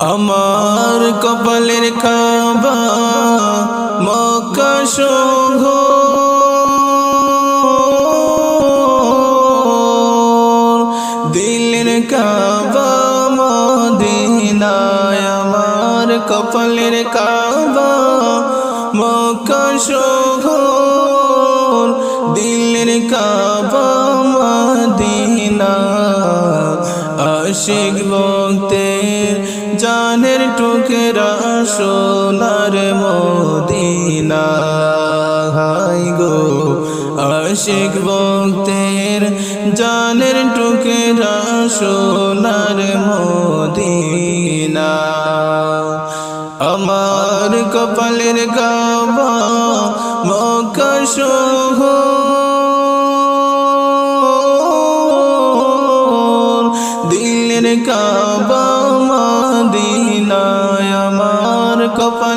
আমার কপালের কাবা মক্কা সংঘ। দিলের কাবা মদিনায় আমার কপালের কাবা মক্কা সংঘ। দিলের কাবা মদিনা আশিক টুকেরা সোনার মদিনা। হাই গো, আশিক ভক্তের জানের টুকেরা সোনার মদিনা। আমার কপালের গাবা মক্কা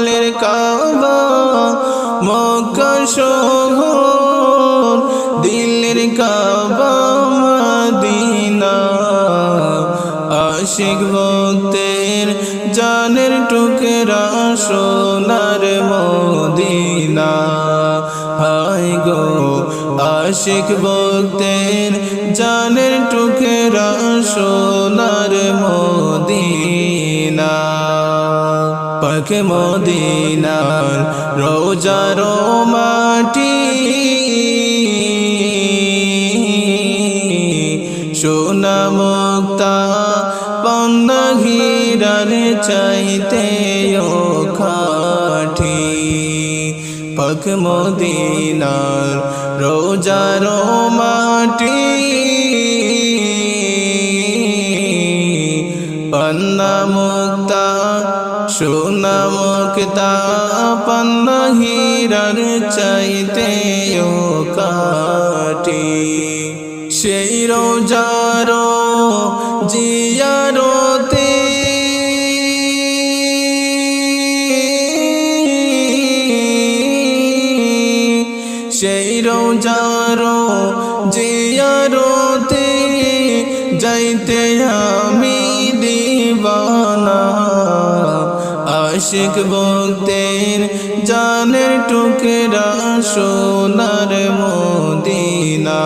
কপালের কাবা, মক্কা শহর, দিলের কাবা, মদিনা। আশিক ভক্তের জানের টুকরা সোনার মদিনা। হাই গো, আশিক ভক্তের জানের টুকরা সোনার মদিনা। পাখ মদিনার রোজার মাটি। সোনা মুক্তা পন্না হীরার চাইতে খাঠি পাক মদিনার রোজার মাটি। পন্না মুক্তা সোনা মুক্তা পন্না হীরার চাইতে কাটি সেই রোজারো আশিক ভক্তের জানের টুকরা সোনার মদিনা।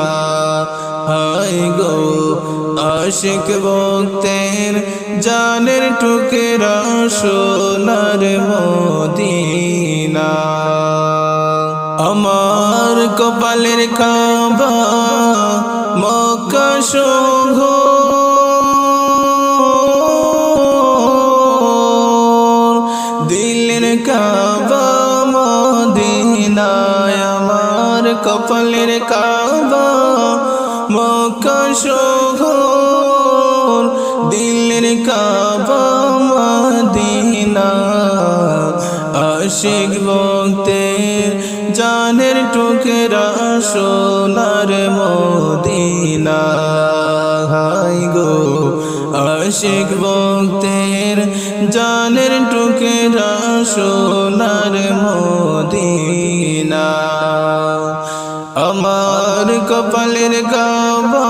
হাই গো, আশিক ভক্তের জানের টুকরা সোনার মদিনা। আমার কপালের কাবা মক্কা সংঘ কপালের কাবা, মক্কা শহর, দিলের কাবা, মদিনা। আশিক ভক্তের জানের টুকরা সোনার মদিনা। হাই গো, আশিক ভক্তের জানের টুকরা সোনার কপালের গাবা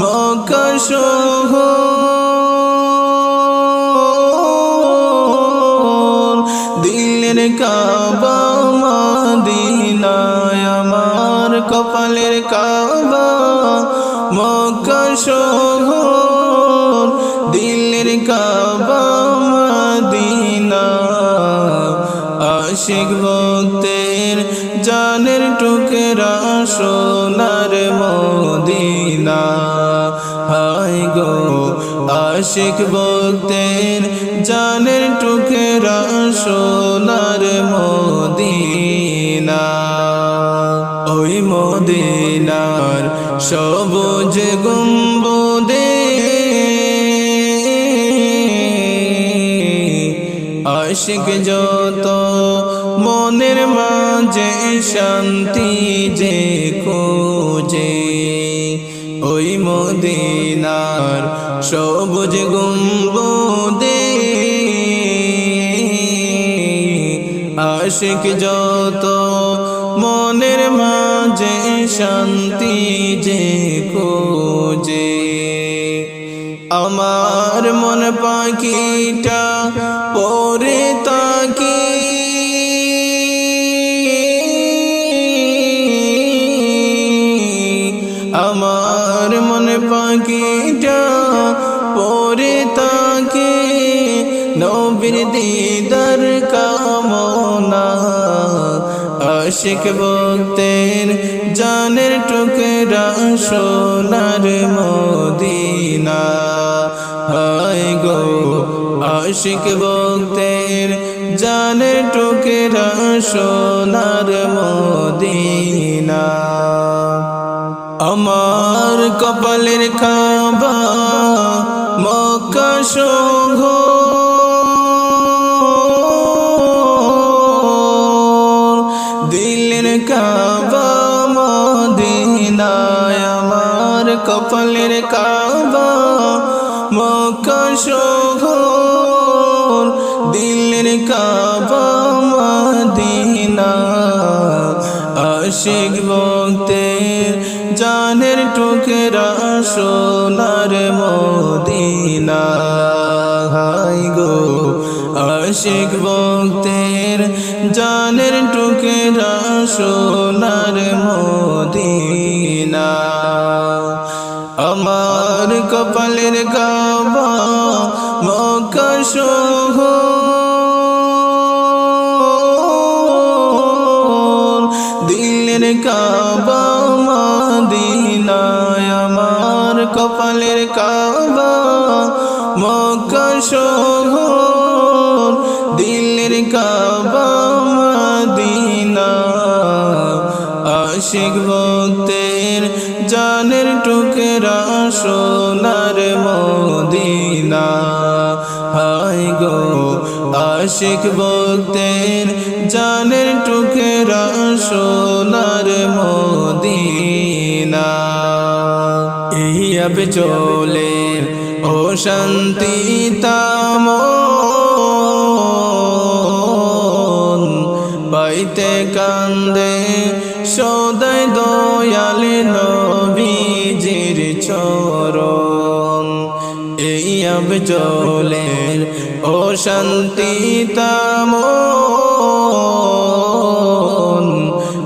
মক্কা শহর। দিলের কাবা মদিনায় আমার কপালের গো, আশিক ভক্তের জানের টুকরা সোনার মদিনা। ওই মদিনার সবুজ গুম্বদে আশিক যত মনের মাঝে শান্তি যে মদিনার সবুজ গুম্বদে। আশিক যত মনের মাঝে শান্তি যে খোঁজে। আমার মন পাখিটা পরে তাকি তাকে নবীর দিদার কামনা আশিক ভক্তের জানের টুকরা সোনার মদিনা হায় গো আশিক ভক্তের জানের টুকরা সোনার মদিনা আমার কপালের খাবা মক্কা সঙ্গ দিলের কাবা মদিনায় আমার কপালের কাবা। মক্কা সঙ্গ দিলের কাবা মদিনা আশিক ভক্তের জানের টুকরা সোনার মদিনা হাই গো আশিক ভক্তের জানের টুকরা সোনার মদিনা। আমার কপালের গাবা মক্কা কাবা মদিনা আশিক ভক্তের জানের টুকরা সোনার মদিনা হাই গো আশিক ভক্তের জানের টুকরা সোনার মদিনা এই আবে চলে ও শান্তি তাম পাইতে কান্দে, সদাই দয়াল নবীজির চরণ। এই আব চলের ও শান্তি তাম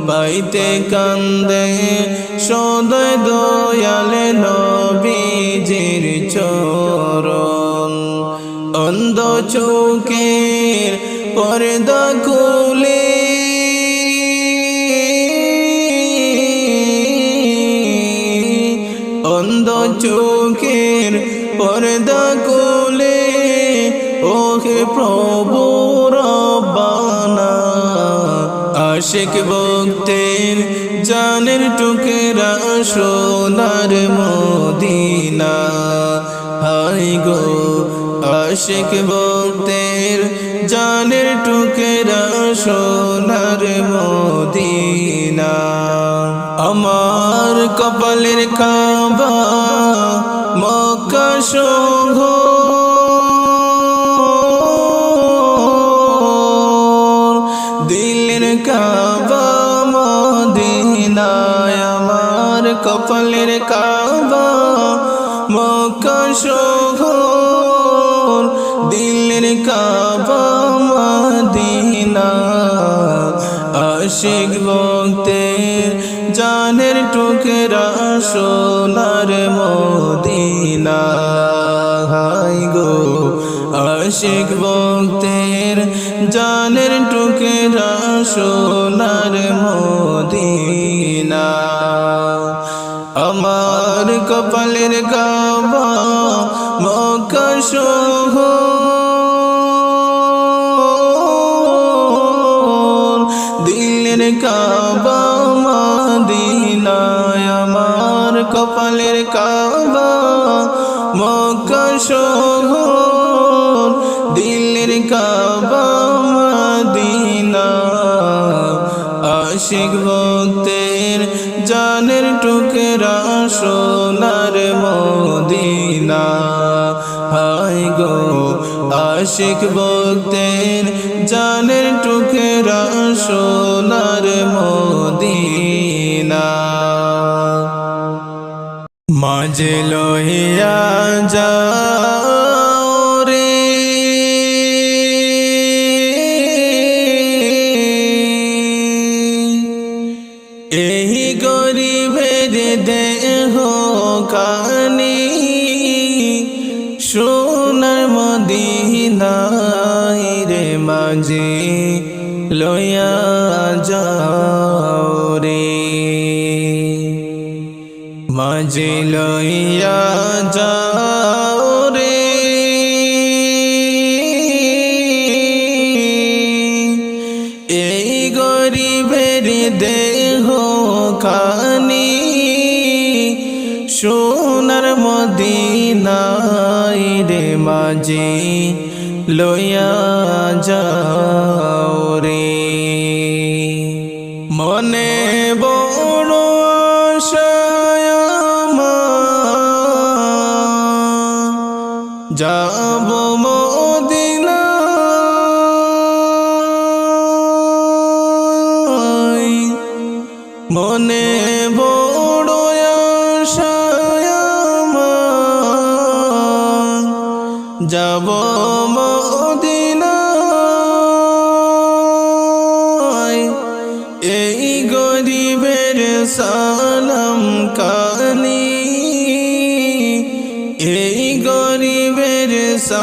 পাইতে কান্দে সদয় দয়ালে নবীজির চরণ। অন্ধ চোখের পর্দা চোখের পর্দা কোলে ওহে প্রভু আশিক ভক্তের জানের টুকেরা সোনার মদিনা। হাই গো আশিক ভক্তের জানের টুকেরা সোনার মদিনা। আমার কপালের কাবা মক্কা সঙ্গ দিলের কাবা মদিনায় আমার কপালের কাবা মক্কা সঙ্গ দিলের কাবা মদিনা আশিক জানের টুকরা সোনার মদিনা। হাই গো, আশিক ভক্তের জানের টুকরা সোনার মদিনা। আমার কপালের গাবা মক্কা সহ কাবা, মক্কা শহর, দিলের কাবা, মদিনা। আশিক ভক্তের জানের টুকরা সোনার মদিনা। হাই গো, আশিক ভক্তের জানের টুকরা সোনার মদিনা। মাঝে লহিয়া যাও রে। এই গরিবের দেহ কানি সোনার মদিনাই রে মাঝে লইয়া মাঝে লইয়া যাও রে। মনে বড় যাব মদিনা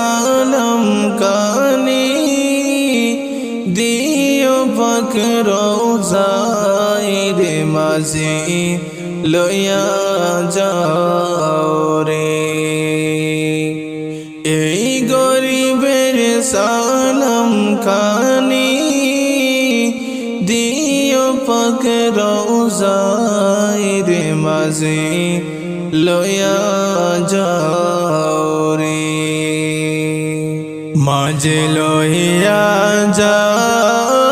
সালাম কানি দিও পাক রোজাই রে মাঝে লইয়া যাও রে। এই গরিবের সালাম খানি দিও রোজাই রে মাঝে লইয়া যাও। মাঝে লইয়া যাও।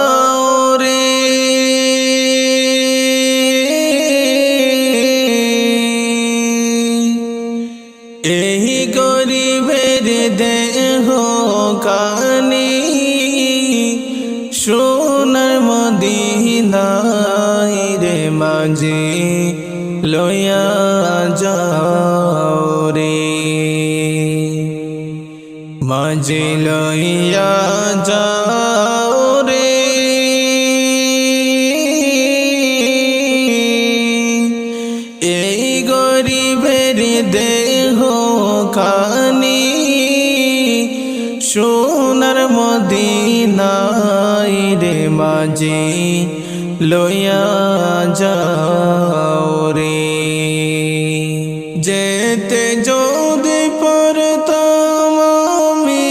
লইয়া যাও রে যেতে যদি পারতাম আমি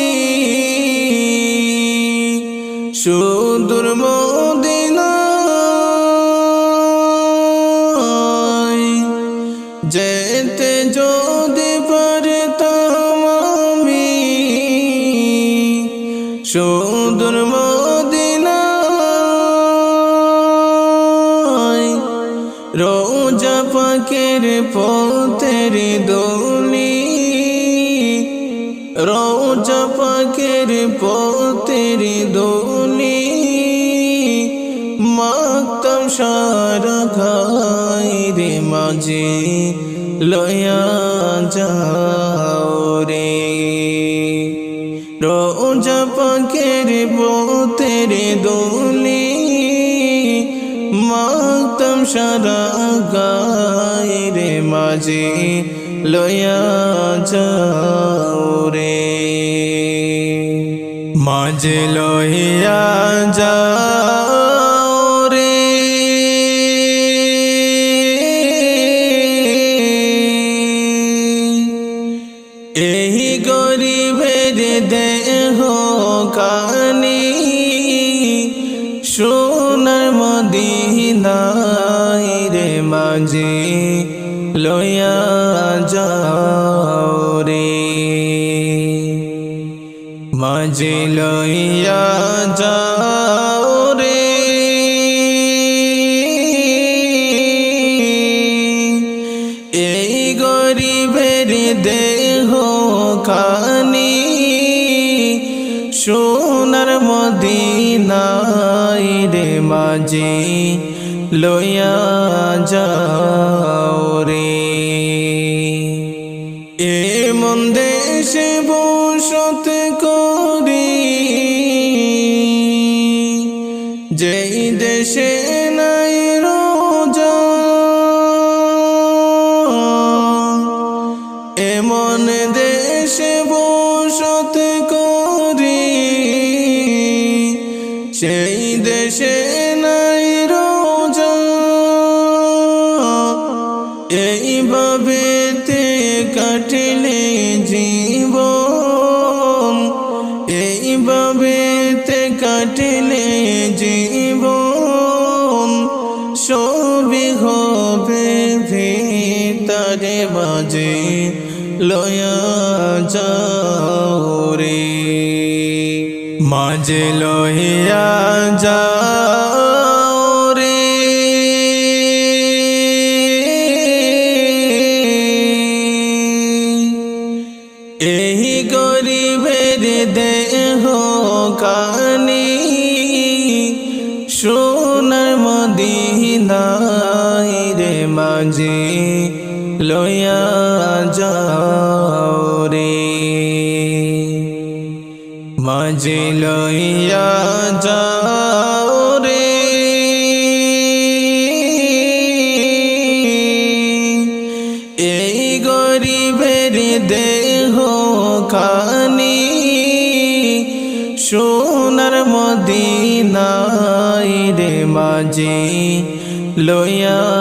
সুদূর মদিনায় সারা খাই রে মাঝে, লয়া যাও রে। রোজা পাকের পথের দোলি, মাতম সারা গাই রে মাঝে, লয়া যাও রে। মাঝে লইয়া যাও এই গরিবের দেহ কানি সোনার মদিনাই রে মাঝে লইয়া যাও রে। মাঝে লইয়া যাও রে। এই গরিবের দেহ কানি সোনার মদিনাই রে মাঝে লইয়া যাও রে। এ মন দেশে বসত করি, যেই দেশে নাই রোজা। এমন ভিতরে বাজে লয়া যাও রে। মাঝে লইয়া যাও যাও রে মাঝে লইয়া যাও এই গরিবের দেহ খানি সোনার মদিনাই রে মাঝে লইয়া